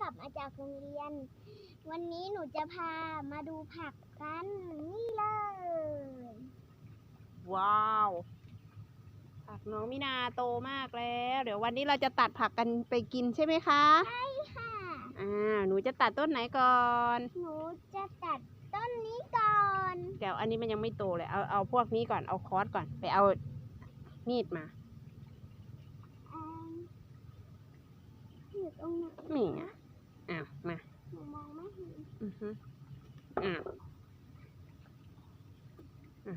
กลับมาจากโรงเรียน วันนี้หนูจะพามาดูผักกันนี่เลย ว้าวผักน้องมินาโตมากแล้ว เดี๋ยววันนี้เราจะตัดผักกันไปกินใช่ไหมคะ ใช่ค่ะ อ่า หนูจะตัดต้นไหนก่อน หนูจะตัดต้นนี้ก่อน เดี๋ยวอันนี้มันยังไม่โตเลย เอาเอาพวกนี้ก่อน เอาคอร์สก่อน ไปเอามีดมาอ่าอยู่ตรงไหน นี่ไงอ้าว มา หนูมองไม่เห็น อือฮึอ้าวอะ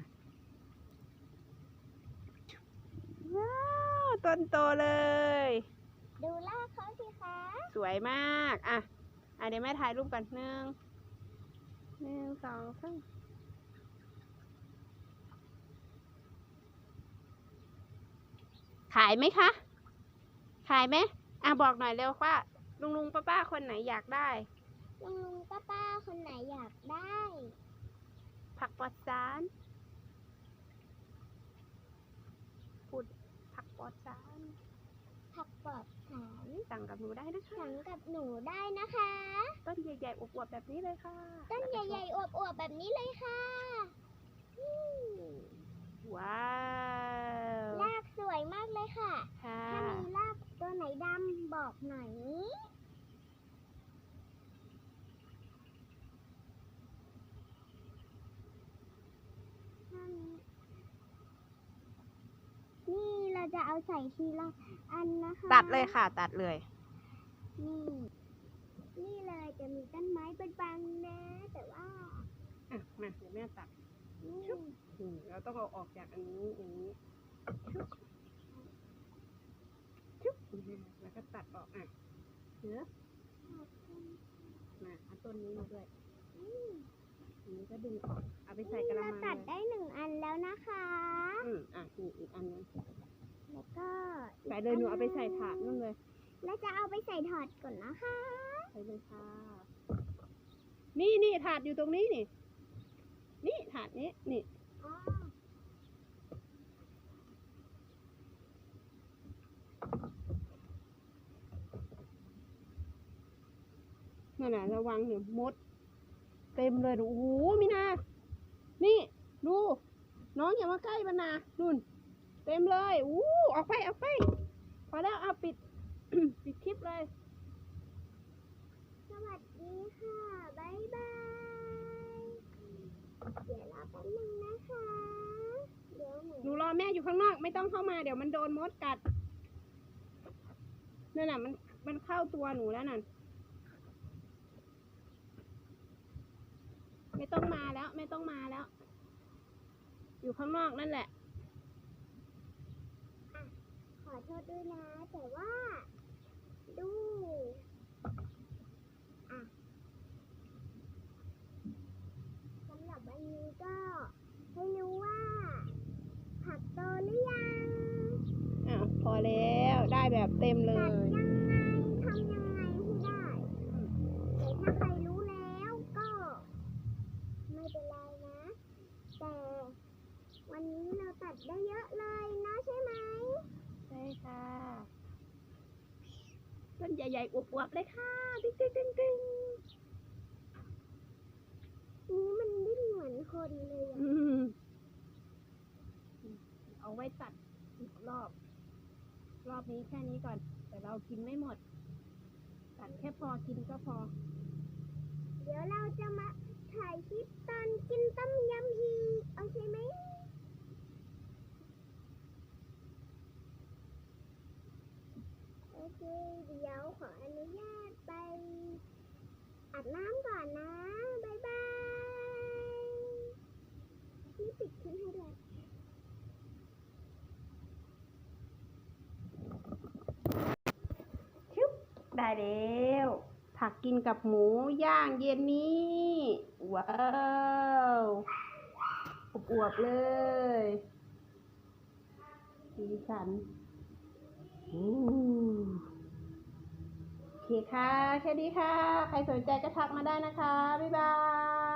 ว้าวต้นโตเลย ดูรากเขาสิคะ สวยมาก อะ อะเดี๋ยวแม่ถ่ายรูปกันหนึ่งหนึ่งสองสามขายไหมคะ ขายไหมอะบอกหน่อยเร็วว่า ลุงลุงป้าป้าคนไหนอยากได้ ลุงลุงป้าป้าคนไหนอยากได้ ผักปลอดสารพูดผักปลอดสารผักปลอดสารสั่งกับหนูได้นะคะ สั่งกับหนูได้นะคะ ต้นใหญ่ๆอวบๆแบบนี้เลยค่ะ ต้นใหญ่ๆอวบๆแบบนี้เลยค่ะอืม ๆว้าว รากสวยมากเลยค่ะ ค่ะ ถ้ามีรากตัวไหนดำบอกหน่อยนี้ถ้ามีนี่เรา จะเอาใส่ทีละอันนะคะตัดเลยค่ะ ตัดเลย นี่ นี่เลยจะมีต้นไม้เป็นบางนะ แต่ว่าอะมาเดี๋ยวแม่ตัดนี่อืมเราต้องเอาออกจากอันนี้อย่างนี้ชุบชุบแล้วก็ตัดออกอะเนื้อมาเอาต้นนี้มาด้วยอันนี้ก็ดึงออกเอาไปใส่กระเรามังตัดเลยได้หนึ่งอันแล้วนะคะ อืมอะนี่อีกอันนึงแล้วก็ใส่ เลยหนูเอาไปใส่ถาดนู่นเลยแล้วจะเอาไปใส่ถอดก่อนนะคะใส่เลยค่ะนี่นี่ถาดอยู่ตรงนี้นี่ นี่ถาดนี้นี่อ๋อนั่นน่ะระวังหนูมด เต็มเลยโอ้โหมีนา นี่ ดู น้องอย่ามาใกล้มันนะนู่น เต็มเลยอู้ออกไปออกไป พอแล้วเอาปิด ปิดคลิปเลย สวัสดีค่ะ บ๊ายบาย เดี๋ยวรอแป๊บนึงนะคะ เดี๋ยวหนูหนูรอแม่อยู่ข้างนอก ไม่ต้องเข้ามาเดี๋ยวมันโดนมดกัดนั่นน่ะมันมันเข้าตัวหนูแล้วน่ะไม่ต้องมาแล้ว ไม่ต้องมาแล้ว อยู่ข้างนอกนั่นแหละ ขอโทษ ด้วยนะ แต่ว่า ดูอะสำหรับวันนี้ก็ให้รู้ว่า ผักโตหรือยังอะพอแล้วได้แบบเต็มเลตัดยยัง ใหญ่ๆอวบๆเลยค่ะติ๊งติ๊งติ๊งติ๊งนี้มันดิ้นเหมือนคนเลยอะอืมเอาไว้ตัดอีกรอบ รอบนี้แค่นี้ก่อน แต่เรากินไม่หมด ตัดแค่พอกินก็พอ เดี๋ยวเราจะมาถ่ายคลิปตอนกินต้มยำอีกโอเคไหมโอเค เดี๋ยวขออนุญาตไปอาบน้ำก่อนนะ บ๊ายบายพี่ปิดคลิปให้ด้วย ได้ แล้ว ผักกินกับหมูย่างเย็นนี้ ว้าวอวบๆเลยสีสันอู้โอเคค่ะ แค่นี้ค่ะ ใครสนใจก็ทักมาได้นะคะ บ๊ายบาย